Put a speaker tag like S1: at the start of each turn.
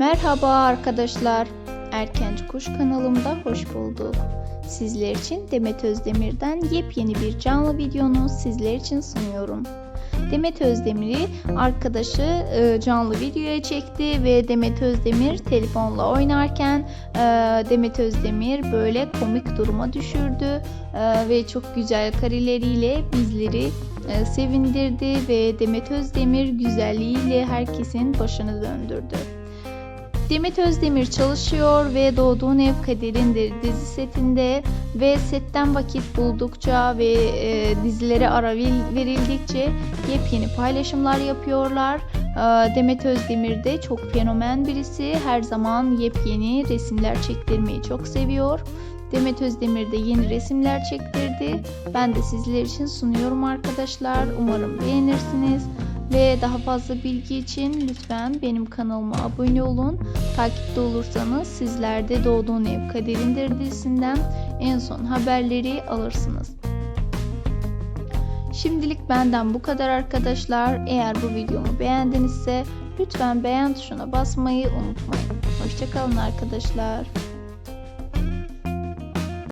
S1: Merhaba arkadaşlar. Erkenci Kuş kanalımda hoş bulduk. Sizler için Demet Özdemir'den yepyeni bir canlı videonu sizler için sunuyorum. Demet Özdemir'i arkadaşı e, canlı videoya çekti ve Demet Özdemir telefonla oynarken e, Demet Özdemir böyle komik duruma düşürdü e, ve çok güzel kareleriyle bizleri sevindirdi ve Demet Özdemir güzelliğiyle herkesin başını döndürdü. Demet Özdemir çalışıyor ve Doğduğun Ev Kaderindir dizi setinde ve setten vakit buldukça ve e, dizilere ara verildikçe yepyeni paylaşımlar yapıyorlar. E, Demet Özdemir de çok fenomen birisi. Her zaman yepyeni resimler çektirmeyi çok seviyor. Demet Özdemir de yeni resimler çektirdi. Ben de sizler için sunuyorum arkadaşlar. Umarım beğenirsiniz. Ve daha fazla bilgi için lütfen benim kanalıma abone olun. Takipte olursanız sizler de Doğduğun Ev Kaderindir dizisinden en son haberleri alırsınız. Şimdilik benden bu kadar arkadaşlar. Eğer bu videomu beğendinizse lütfen beğen tuşuna basmayı unutmayın. Hoşçakalın arkadaşlar.